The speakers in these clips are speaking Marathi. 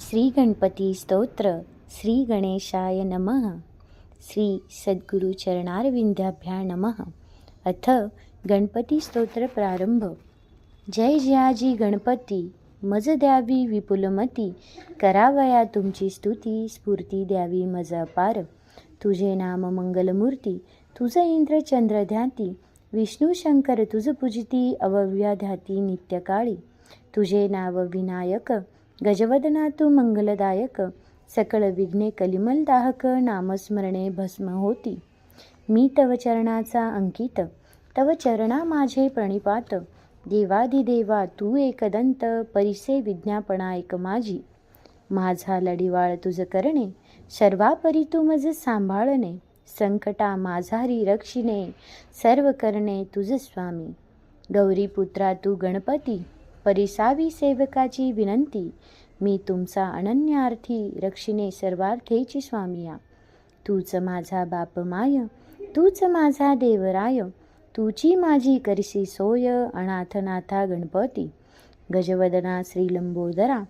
श्री गणपती स्तोत्र श्री गणेशाय नमः। श्री सद्गुरु चरणारविंदाभ्या नमः। अथ गणपती स्तोत्र प्रारंभ। जय जयाजी गणपती मज द्यावी विपुलमती। करावया तुमची स्तुती स्फूर्ती द्यावी मज अपार। तुझे नाम मंगलमूर्ती तुझ इंद्रचंद्र ध्याती। विष्णू शंकर तुझ पूजिती अवव्या ध्याती नित्यकाळी तुझे नाव विनायक गजवदना तू मंगलदायक सकळ विघ्ने कलिमलदाहक नामस्मरणे भस्म होती मी तव चरणाचा अंकित तव चरणा माझे प्रणिपात देवाधिदेवा तू एकदंत परिसे विज्ञापना एक माझी माझा लढिवाळ तुझ करणे सर्वापरी तू मज सांभाळणे संकटा माझारी रक्षिणे सर्व करणे तुझ स्वामी गौरीपुत्रा तू गणपती परिसावी सेवकाची विनंती. मी तुमचा अनन्यार्थी रक्षिणे सर्वार्थेची स्वामिया. तूच माझा बाप माय तूच माझा देवराय तुची माझी करसी सोय अनाथनाथा गणपती. गजवदना श्रीलंबोदरा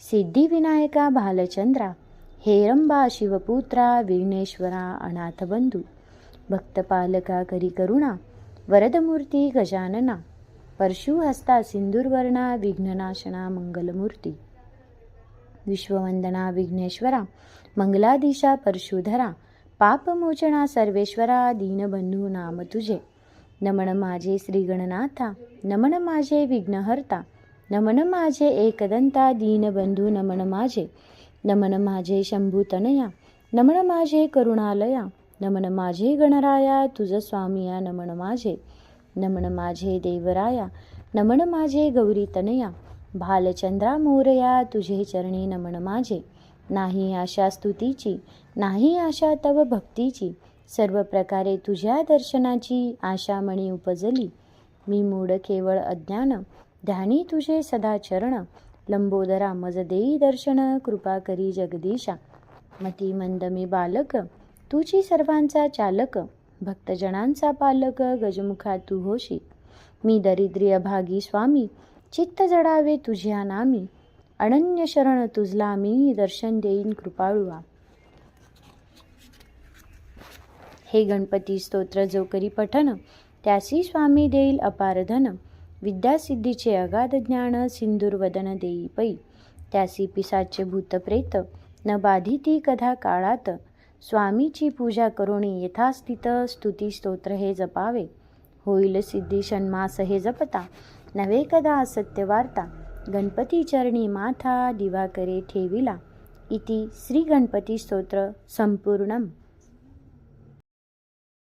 सिद्धिविनायका भालचंद्रा हेरंबा शिवपुत्रा विघ्नेश्वरा अनाथबंधू. भक्तपालका करी करुणा वरदमूर्ती गजानना. परशुहस्ता सिंदूरवर्णा विघ्ननाशना मंगलमूर्ती. विश्ववंदना विघ्नेश्वरा मंगलादिशा परशुधरा पापमोचना सर्वेश्वरा दीनबंधू नाम तुझे. नमन माझे श्रीगणनाथा नमन माझे विघ्नहर्ता नमन माझे एकदंता दीनबंधू नमन माझे. नमन माझे शंभूतनया नमन माझे करुणालया नमन माझे गणराया तुझ स्वामिया नमन माझे. नमन माझे देवराया नमन माझे गौरी तनया भालचंद्रा मोरया तुझे चरणी नमन माझे. नाही आशा स्तुतीची नाही आशा तव भक्तीची सर्व प्रकारे तुझ्या दर्शनाची आशा मणी उपजली. मी मूड केवळ अज्ञान ध्यानी तुझे सदा चरण लंबोदरा मज देई दर्शन कृपा करी जगदीशा. मती मंद मी बालक तुझी सर्वांचा चालक भक्तजनांचा पालक गजमुखा तू होशी मी दरिद्री अभागी स्वामी चित्त जडावे तुझ्या नामी. अनन्य शरण तुझला मी दर्शन देईन कृपाळुवा. हे गणपती स्तोत्र जो करी पठन त्यासी स्वामी देईल अपार धन. विद्यासिद्धीचे अगाध ज्ञान सिंदूर वदन देई पै. त्यासी पिसाचे भूतप्रेत न बाधिती कधा काळात. स्वामीची पूजा करुणी यथास्थित स्तुती स्तोत्र हे जपावे. होईल सिद्धी षण्मास हे जपता. नवे कदा सत्यवार्ता गणपती चरणी माथा दिवाकरे ठेविला. इति श्री गणपती स्तोत्र संपूर्णम.